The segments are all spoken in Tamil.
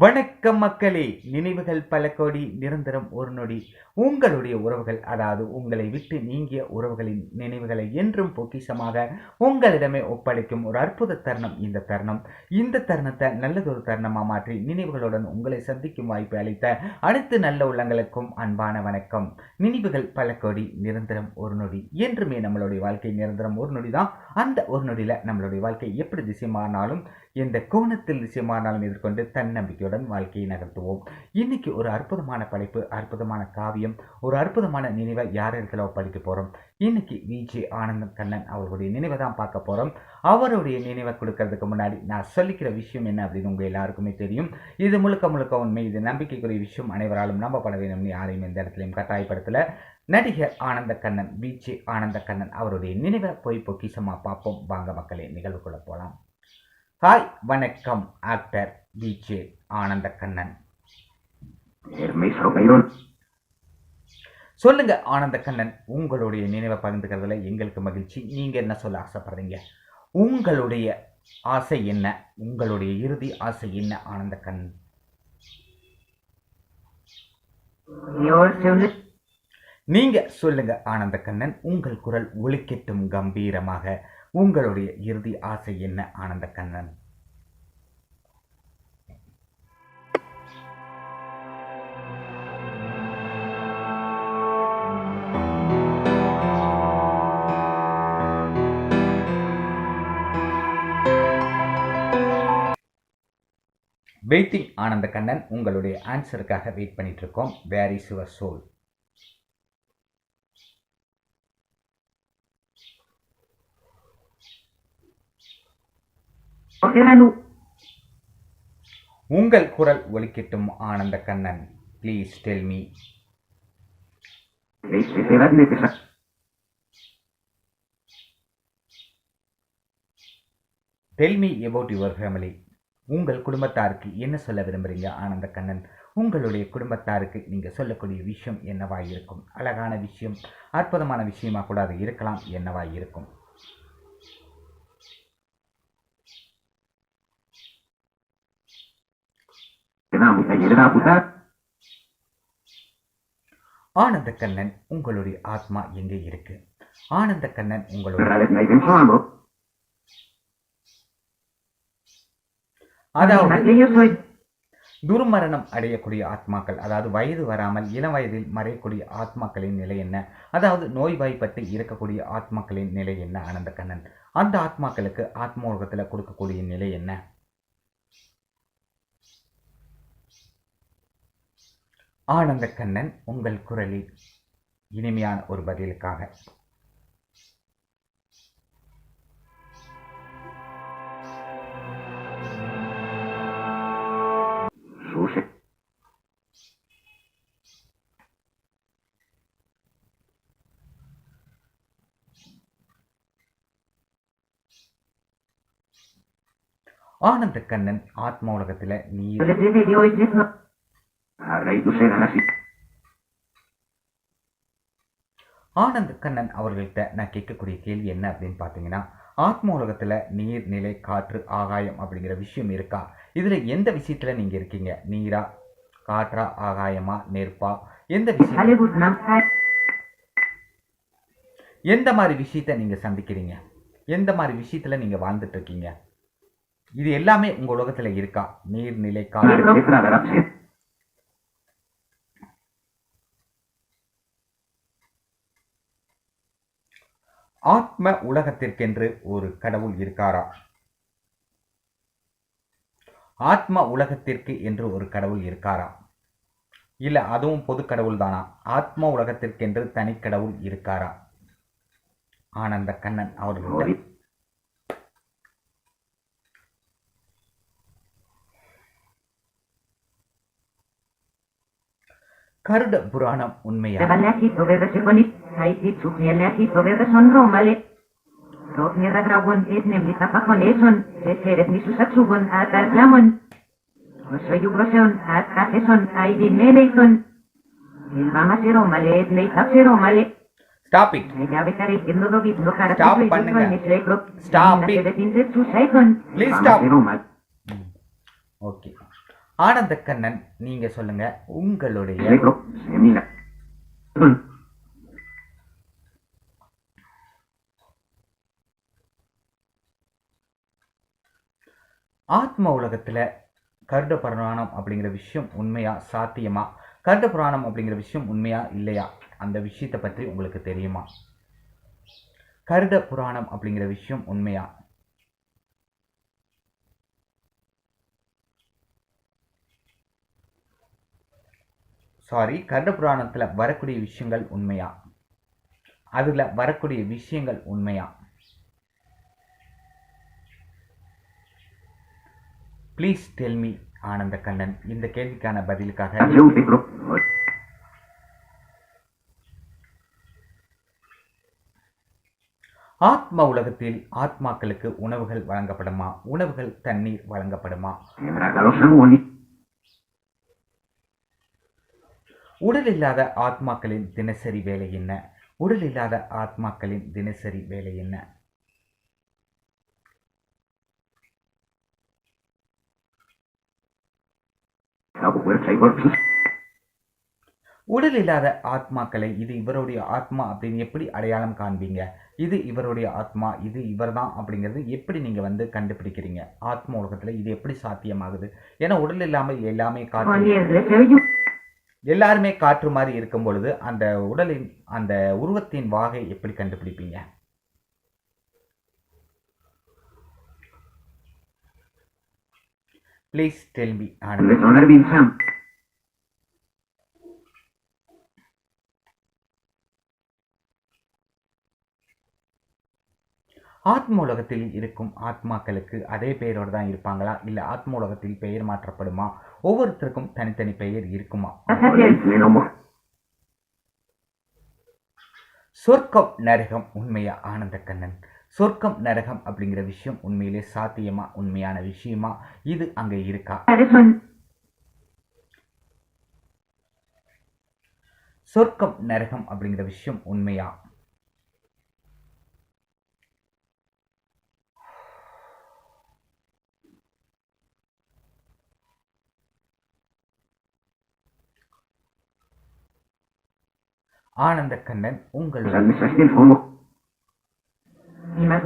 ಬಣಕ್ಕೆ வணக்கம் மக்களே. நினைவுகள் பல கோடி நிரந்தரம் ஒரு நொடி. உங்களுடைய உறவுகள் அதாவது உங்களை விட்டு நீங்கிய உறவுகளின் நினைவுகளை என்றும் பொக்கிஷமாக உங்களிடமே ஒப்படைக்கும் ஒரு அற்புத தருணம் இந்த தருணம். இந்த தருணத்தை நல்லதொரு தருணமாக மாற்றி நினைவுகளுடன் உங்களை சந்திக்கும் வாய்ப்பை அளித்த அனைத்து நல்ல உள்ளங்களுக்கும் அன்பான வணக்கம். நினைவுகள் பல கோடி நிரந்தரம் ஒரு நொடி. என்றுமே நம்மளுடைய வாழ்க்கை நிரந்தரம் ஒரு நொடி தான். அந்த ஒரு நொடியில் நம்மளுடைய வாழ்க்கை எப்படி திசைமானாலும் எந்த கோணத்தில் திசைமானாலும் எதிர்கொண்டு தன்னம்பிக்கையுடன் வாழ்க்கை வாழ்க்கையை நகர்த்துவோம். இன்னைக்கு ஒரு அற்புதமான படைப்பு அற்புதமான காவியம் ஒரு அற்புதமான நினைவை யார் இடத்துல படிக்க போகிறோம் இன்னைக்கு விஜே ஆனந்தன் கண்ணன் அவருடைய நினைவை தான் பார்க்க போகிறோம் அவருடைய நினைவை கொடுக்கறதுக்கு முன்னாடி நான் சொல்லிக்கிற விஷயம் என்ன அப்படின்னு உங்கள் எல்லாருக்குமே தெரியும். இது முழுக்க முழுக்க உண்மை இது நம்பிக்கைக்குரிய விஷயம். அனைவராலும் நம்பப்பட வேண்டும் யாரையும் எந்த இடத்துலையும் கட்டாயப்படுத்தலை. நடிகர் ஆனந்த கண்ணன் விஜே ஆனந்த கண்ணன் அவருடைய நினைவை போய் பொக்கிஷமாக பார்ப்போம். வாங்க மக்களே நிகழ்வுக்குள்ளே போகலாம் ஹாய் வணக்கம் ஆக்டர் விஜே ஆனந்த கண்ணன் Permiso, Byron. சொல்லுங்க ஆனந்த கண்ணன் உங்களுடைய நினைவை பகிர்ந்துக்கிறதுல எங்களுக்கு மகிழ்ச்சி. நீங்க என்ன சொல்ல ஆசைப்படுறீங்க? உங்களுடைய ஆசை என்ன? உங்களுடைய இறுதி ஆசை என்ன ஆனந்த கண்ணன் Your soul நீங்க சொல்லுங்க ஆனந்த கண்ணன் உங்கள் குரல் ஒலிக்கட்டும் கம்பீரமாக. உங்களுடைய இறுதி ஆசை என்ன ஆனந்த வெயிட்டிங் ஆனந்த கண்ணன் உங்களுடைய ஆன்சருக்காக வெயிட் பண்ணிட்டு இருக்கோம் வேர் இஸ் யுவர் சோல். உங்கள் குரல் ஒலிக்கட்டும் Ananda Kannan please tell me. Tell me about your family உங்கள் குடும்பத்தாருக்கு என்ன சொல்ல விரும்புறீங்க ஆனந்த கண்ணன்? உங்களுடைய குடும்பத்தாருக்கு நீங்கள் சொல்லக்கூடிய விஷயம் என்னவாய் இருக்கும்? அழகான விஷயம் அற்புதமான விஷயமா கூட அது இருக்கலாம் என்னவாய் இருக்கும். ஆனந்த கண்ணன் உங்களுடைய ஆத்மா எங்கே இருக்கு? ஆனந்த கண்ணன் உங்களுடைய அதாவது. துர்மரணம் அடையக்கூடிய ஆத்மாக்கள் அதாவது வயது வராமல் இளம் வயதில் மறையக்கூடிய ஆத்மாக்களின் நிலை என்ன? அதாவது நோய்வாய்ப்பட்டு இறக்கக்கூடிய ஆத்மாக்களின் நிலை என்ன ஆனந்த கண்ணன் அந்த ஆத்மாக்களுக்கு ஆத்மோகத்தில் கொடுக்கக்கூடிய நிலை என்ன? ஆனந்த கண்ணன் உங்கள் குரலில் இனிமையான ஒரு பதிலுக்காக ஆனந்த கண்ணன் ஆத்ம உலகத்தில் así. ஆனந்த கண்ணன் அவர்கள்ட்ட நான் கேட்கக்கூடிய கேள்வி என்ன அப்படின்னு பார்த்தீங்கன்னா ஆத்ம உலகத்தில் நீர் நிலை காற்று ஆகாயம் அப்படிங்கிற விஷயம் இருக்கா? இதில் எந்த விஷயத்தில் நீங்கள் இருக்கீங்க? நீரா? காற்றா? ஆகாயமா? நெருப்பா? எந்த விஷயம். எந்த மாதிரி விஷயத்தை நீங்கள் சந்திக்கிறீங்க? எந்த மாதிரி விஷயத்தில் நீங்கள் வாழ்ந்துட்டு இருக்கீங்க? இது எல்லாமே உங்கள் உலகத்தில் இருக்கா? நீர் நிலை காற்று. ஆத்ம உலகத்திற்கென்று ஒரு கடவுள் இருக்காரா? ஆத்ம உலகத்திற்கு என்று ஒரு கடவுள் இருக்காரா? இல்ல அதுவும் பொது கடவுள் தானா? ஆத்ம உலகத்திற்கென்று தனி கடவுள் இருக்காரா? ஆனந்த கண்ணன் அவர்களோட Stop பண்ணுங்க. Stop it. Please stop. Romal. ஆனந்த கண்ணன் நீங்க சொல்லுங்க உங்களுடைய. ஆத்ம உலகத்துல கருட புராணம் அப்படிங்கிற விஷயம் உண்மையா சாத்தியமா? கருட புராணம் அப்படிங்கிற விஷயம் உண்மையா இல்லையா? அந்த விஷயத்தை பற்றி உங்களுக்கு தெரியுமா? கருட புராணம் அப்படிங்கிற விஷயம் உண்மையா? சாரி கருட புராணத்தில் வரக்கூடிய விஷயங்கள் உண்மையா? அதுல வரக்கூடிய விஷயங்கள் உண்மையா? ப்ளீஸ் டெல் மீ ஆனந்த கண்ணன் இந்த கேள்விக்கான பதிலுக்காக. ஆத்ம உலகத்தில் ஆத்மாக்களுக்கு உணவுகள் வழங்கப்படுமா? உணவுகள் தண்ணீர் வழங்கப்படுமா? உடல் இல்லாத ஆத்மாக்களின் தினசரி வேலை என்ன? உடல் இல்லாத ஆத்மாக்களின் தினசரி வேலை என்ன. உடல் இல்லாத ஆத்மாக்களை இது இவருடைய ஆத்மா அப்படின்னு எப்படி அடையாளம் காண்பீங்க? இது இவருடைய ஆத்மா இது இவர்தான் அப்படிங்கிறது எப்படி நீங்க வந்து கண்டுபிடிக்கிறீங்க? ஆத்ம உலகத்துல இது எப்படி சாத்தியமாகுது? ஏன்னா உடல் இல்லாமல் எல்லாமே oye. எல்லாருமே காற்று மாதிரி இருக்கும் பொழுது அந்த உடலின் அந்த உருவத்தின் வாகை எப்படி கண்டுபிடிப்பீங்க? ப்ளீஸ் டெல்மி மீ ஆத்ம உலகத்தில் இருக்கும் ஆத்மாக்களுக்கு அதே பெயரோடு தான் இருப்பாங்களா? இல்லை ஆத்ம உலகத்தில் பெயர் மாற்றப்படுமா? ஒவ்வொருத்தருக்கும் தனித்தனி பெயர் இருக்குமா? சொர்க்கம் நரகம் உண்மையா? ஆனந்த கண்ணன். சொர்க்கம் நரகம் அப்படிங்கிற விஷயம் உண்மையிலே சாத்தியமா? உண்மையான விஷயமா? இது அங்க இருக்கா? சொர்க்கம் நரகம் அப்படிங்கிற விஷயம் உண்மையா? ஆனந்த கண்ணன் más.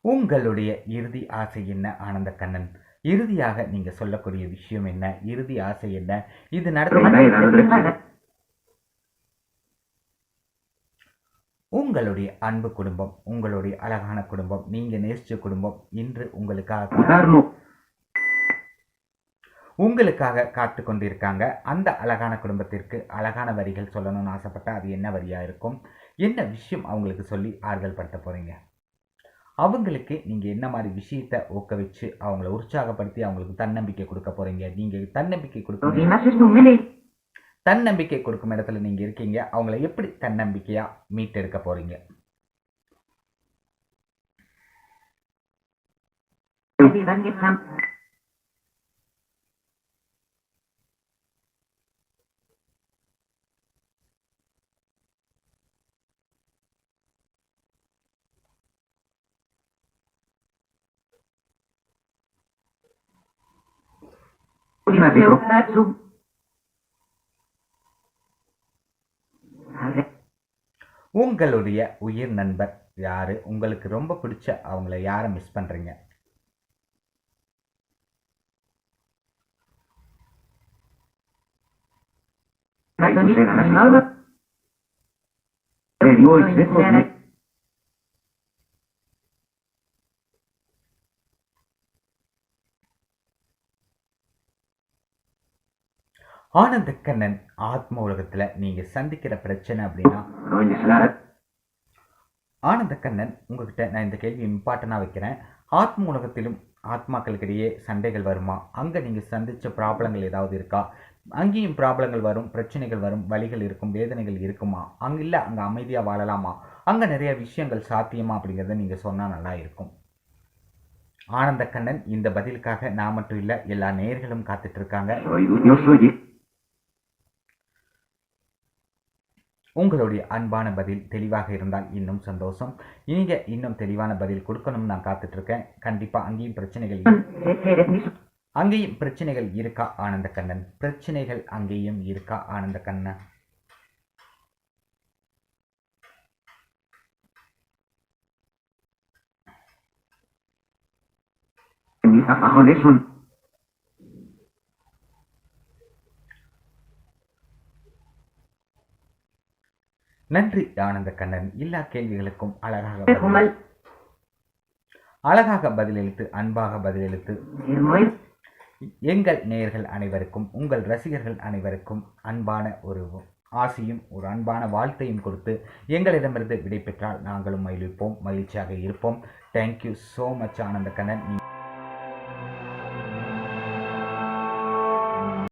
உங்களுடைய இறுதி ஆசை என்ன ஆனந்த கண்ணன் இறுதியாக நீங்க சொல்லக்கூடிய விஷயம் என்ன இறுதி ஆசை என்ன இது நடத்த. உங்களுடைய அன்பு குடும்பம் உங்களுடைய அழகான குடும்பம் நீங்க நேசிச்ச குடும்பம் இன்று உங்களுக்காக. உங்களுக்காக காத்து கொண்டிருக்காங்க. அந்த அழகான குடும்பத்திற்கு அழகான வரிகள் சொல்லணும்னு ஆசைப்பட்டா அது என்ன வரியா இருக்கும்? என்ன விஷயம் அவங்களுக்கு சொல்லி ஆறுதல் படுத்த போறீங்க? அவங்களுக்கு நீங்க என்ன மாதிரி விஷயத்தை ஊக்குவிச்சு அவங்கள உற்சாகப்படுத்தி அவங்களுக்கு தன்னம்பிக்கை கொடுக்க போறீங்க? நீங்க தன்னம்பிக்கை கொடுக்க. தன்னம்பிக்கை கொடுக்கும் இடத்துல நீங்க இருக்கீங்க. அவங்கள எப்படி தன்னம்பிக்கையா மீட்டெடுக்க போறீங்க? Vivan Prima de Datsu. A ver. உங்களுடைய உயிர் நண்பர் யாரு? உங்களுக்கு ரொம்ப பிடிச்ச அவங்கள யாரை மிஸ் பண்றீங்க? ஆனந்த கண்ணன் ஆத்ம உலகத்துல நீங்க சந்திக்கிற பிரச்சனை அப்படின்னா ஆனந்த கண்ணன் உங்ககிட்ட நான் இந்த கேள்வி இம்பார்ட்டண்டாக வைக்கிறேன். ஆத்ம உலகத்திலும் ஆத்மாக்களுக்கிடையே சண்டைகள் வருமா? அங்கே நீங்கள் சந்திச்ச ப்ராப்ளங்கள் ஏதாவது இருக்கா? அங்கேயும் ப்ராப்ளங்கள் வரும் பிரச்சனைகள் வரும் வலிகள் இருக்கும் வேதனைகள் இருக்குமா? அங்கே இல்லை அங்கே அமைதியாக வாழலாமா? அங்கே நிறைய விஷயங்கள் சாத்தியமா அப்படிங்கிறத நீங்கள் சொன்னால் நல்லா இருக்கும். ஆனந்த கண்ணன் இந்த பதிலுக்காக நான் மட்டும் இல்லை எல்லா நேர்களும் காத்துட்டு இருக்காங்க. உங்களுடைய அன்பான பதில் தெளிவாக இருந்தால் இன்னும் சந்தோஷம். நீங்கள் இன்னும் தெளிவான பதில் கொடுக்கணும்னு நான் காத்துட்ருக்கேன். கண்டிப்பாக அங்கேயும் பிரச்சனைகள் அங்கேயும் பிரச்சனைகள் இருக்கா ஆனந்த கண்ணன் பிரச்சனைகள் அங்கேயும் இருக்கா ஆனந்த கண்ணன் அவனே சொன்ன நன்றி ஆனந்த கண்ணன் எல்லா கேள்விகளுக்கும் அழகாக. அழகாக பதிலளித்து அன்பாக பதிலளித்து. எங்கள் நேயர்கள் அனைவருக்கும் உங்கள் ரசிகர்கள் அனைவருக்கும் அன்பான ஒரு ஆசையும் ஒரு அன்பான வாழ்த்தையும் கொடுத்து எங்களிடமிருந்து விடை பெற்றால் நாங்களும் மகிழ்விப்போம் மகிழ்ச்சியாக இருப்போம் தேங்க்யூ ஸோ மச் ஆனந்த கண்ணன்